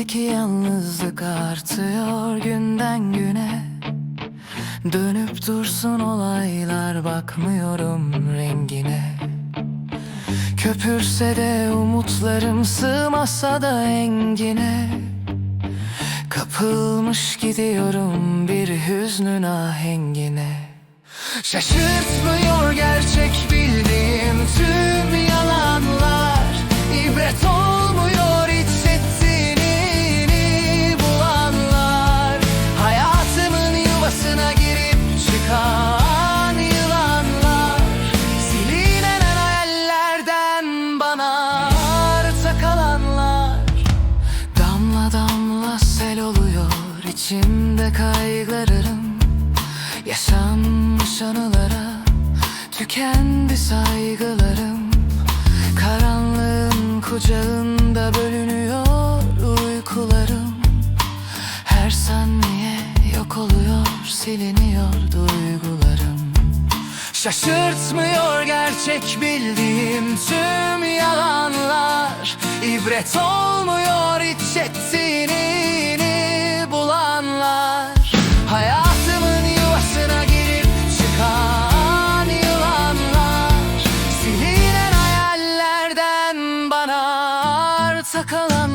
İçimdeki yalnızlık artıyor günden güne. Dönüp dursun olaylar bakmıyorum rengine. Köpürse de umutlarım sığmasa da engine. Kapılmış gidiyorum bir hüznün ahengine. Şaşırtmıyor sel oluyor içimde kaygılarım Yaşanmış anılara tükendi saygılarım. Karanlığın kucağında bölünüyor uykularım. Her saniye yok oluyor siliniyor duygularım. Şaşırtmıyor gerçek bildiğim tüm yalanlar. İbret olmuyor hiç ettiğini kakalan